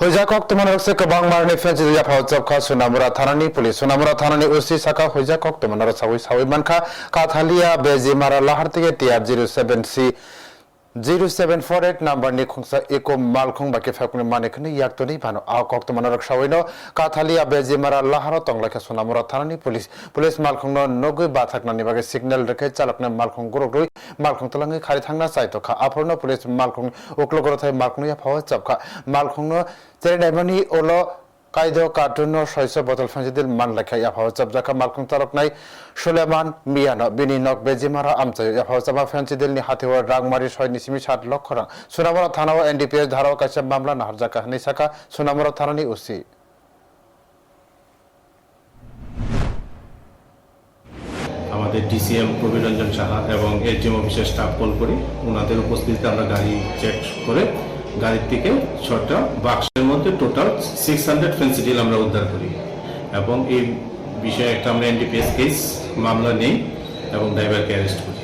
Hojakok tumanarok se kabang marni fensi ya phau chap kha sunamura thanani police sunamura thanani osi saka hojakok lahar থেকে TR 07C 0748 নাম্বারনি খংসা একো মালখং বাকি ফাকুনি মানেখনি ইয়াকতনি ভানো আ কক্ত মানরক সাওইনো কাথালিয়া বেজিমারা লাহারো তংলাখা সোনামুরা থানানি পুলিশ। পুলিশ মালখংনো নগৈ বাথাকনানি বাগে সিগন্যাল রেখে চালকনে মালখং গুরুগ্রুই মালখং তলাঙ্গি খারি থাংনা চাইতো খা আফরনো পুলিশ মালখং উকলগর থাই মালখং ইয়া ফাওয়া চাপখা। মালখংনো চেরেনাইমানি ওলো কায়দো কার্টুন শৈশ বতল ফেঞ্জিদিল মান লেখা ইয়াফাও চাবজাকা মালকুং তারক নাই। সুলেমান মিয়ানো, বিনি নক বেজিমারা আমচাই। ইয়াফাও চাবা ফেঞ্জিদিলনি হাতিওয়ার রাংমারি ছয় নিসিমি সাত লক্ষ রাং সুনামরা থানাও এনডিপিএস ধারাও কাছে মামলা নাহারজাকা হানি সাকা সুনামরা থানানি উসি আমাদের ডিসিএম প্রবীর সাহা এবং এসডিএম অফিসের স্টাফ কল করি। ওনাদের উপস্থিতিতে আমরা গাড়ি চেক করে গাড়ির থেকে ছটা বাক্সের মধ্যে টোটাল সিক্স হান্ড্রেড ফেন্সিডিল আমরা উদ্ধার করি। এবং এই বিষয়ে একটা আমরা এনডিপিএস কেস মামলা নেই এবং ড্রাইভারকে অ্যারেস্ট করি।